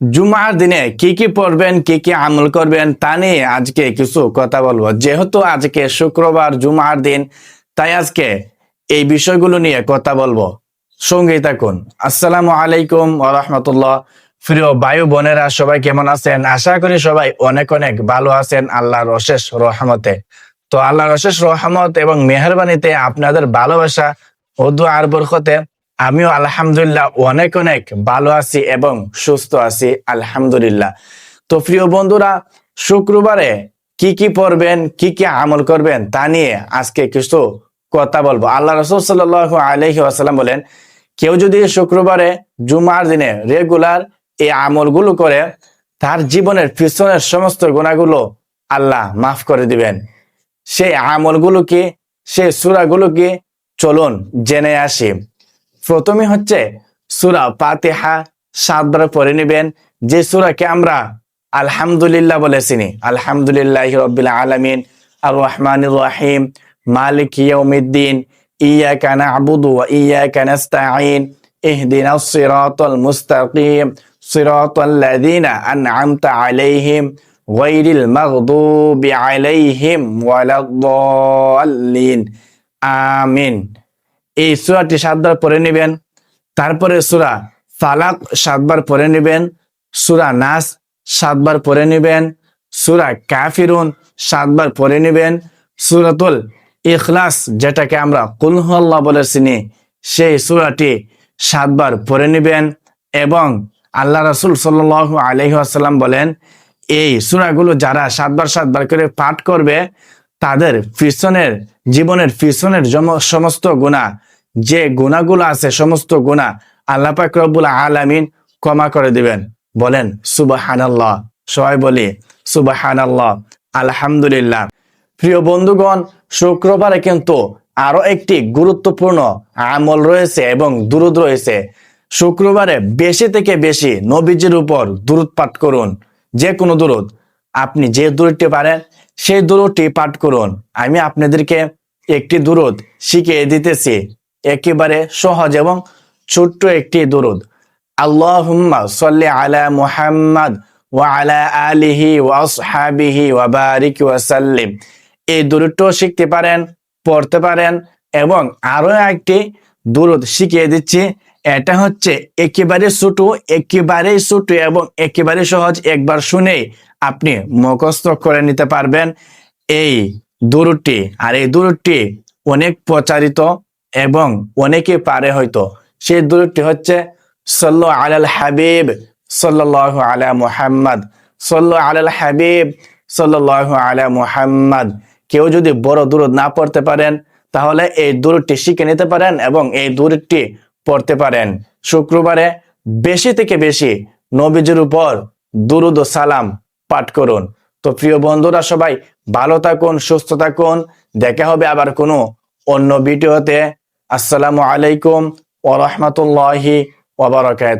জুমার দিনে কি কি পড়বেন, কি কি আমল করবেন, তা নিয়ে আজকে কিছু কথা বলব। যেহেতু আজকে শুক্রবার জুমার দিন, তাই আজকে এই বিষয়গুলো নিয়ে কথা বলব। সঙ্গেই থাকুন। আসসালামু আলাইকুম রাহমাতুল্লাহ। প্রিয় বায়ু বোনেরা, সবাই কেমন আছেন? আশা করি সবাই অনেক অনেক ভালো আছেন আল্লাহর অশেষ রহমতে। তো আল্লাহর অশেষ রহমত এবং মেহরবানিতে আপনাদের ভালোবাসা ও দুয়ার বরকতে আমিও আলহামদুলিল্লাহ অনেক অনেক ভালো আছি এবং সুস্থ আছি, আলহামদুলিল্লাহ। তো প্রিয় বন্ধুরা, শুক্রবারে কি কি পড়বেন, কি কি আমল করবেন তা নিয়ে আজকে কিছু কথা বলব। আল্লাহ রসুল সাল আলহি আসাল্লাম বলেন, কেউ যদি শুক্রবারে জুমার দিনে রেগুলার এই আমলগুলো করে, তার জীবনের পিছনের সমস্ত গুণাগুলো আল্লাহ মাফ করে দিবেন। সেই আমলগুলো কি, সেই সুরাগুলো কি? চলুন জেনে আসি। প্রথমে হচ্ছে সুরা পাতিহা সাতবার পড়ে নেবেন যে সুরাকে আমরা আলহামদুলিল্লাহ বলে চিনি আলহামদুলিল্লাহ রবিল আলমিন আর রহমান রাহিম মালিক ইয়ৌমিদ্দিন ইয়াকা নাবুদু ওয়া ইয়াকা নাস্তাঈন اهدنا الصراط المستقيم صراط الذين أنعمت عليهم غير المغضوب عليهم ولا الضالين আমিন এই সুরাটি সাতবার পরে নেবেন। তারপরে সুরা ফালাক সাতবার পরে নেবেন। সুরা নাস সাতবার পরে নেবেন। সুরা কাফিরুন সাতবার পরে নেবেন। সুরাতুল ইখলাস, যেটাকে আমরা কুলহল্লাহ বলে চিনি, সেই সুরাটি সাতবার পরে নেবেন এবং আল্লাহ রসুল সাল আলহি আসাল্লাম বলেন, এই সুরাগুলো যারা সাতবার সাতবার করে পাঠ করবে, তাদের পিছনের, জীবনের পিছনের সমস্ত গুণা যে গুণাগুলো আছে, সমস্ত গুণা আল্লাহ পাক রব্বুল আলামিন ক্ষমা করে দিবেন। বলেন, সুবাহানাল্লাহ। সবাই বলি, সুবাহানাল্লাহ, আলহামদুলিল্লাহ। প্রিয় বন্ধুগণ, শুক্রবারে কিন্তু আরও একটি গুরুত্বপূর্ণ আমল রয়েছে এবং দুরুদ রয়েছে। শুক্রবারে বেশি থেকে বেশি নবীজির উপর দুরুদ পাঠ করুন যে কোনো দুরুদ। আপনি যে দূরটি পারেন, সেই দূরটি পাঠ করুন। আমি আপনাদেরকে একটি দূরত শিখিয়ে দিতেছি। একেবারে সহজ এবং ছোট্ট একটি দূরত আল্লাহুম্মা সাল্লি আলা মুহাম্মদ ওয়া আলা আলিহি ওয়া আসহাবিহি ওয়া সাল্লিম এই দূরটাও শিখতে পারেন, পড়তে পারেন এবং আরও একটি দূরত শিখিয়ে দিচ্ছি। এটা হচ্ছে একেবারে ছোট একেবারেই ছোট এবং একেবারে সহজ একবার শুনে আপনি মুখস্থ করে নিতে পারবেন। এই দূরটি আর এই দূরটি অনেক প্রচারিত এবং অনেকে পারে হয়তো। সেই দূরটি হচ্ছে, সল্ল আলাল হাবিব সাল্লাহ আলা মুহাম্মদ। সল্ল আলাল হাবিব সাল্লাহ আলা মুহাম্মদ। কেউ যদি বড় দূরত না পড়তে পারেন, তাহলে এই দূরটি শিখে নিতে পারেন এবং এই দূরটি পড়তে পারেন। শুক্রবারে বেশি থেকে বেশি নবীজির উপর দুরুদ ও সালাম পাঠ করুন। তো প্রিয় বন্ধুরা সবাই ভালো থাকুন, সুস্থ থাকুন। দেখা হবে আবার কোনো অন্য ভিডিওতে আসসালামু আলাইকুম ওরহমতুল্লাহি ওবরাকাত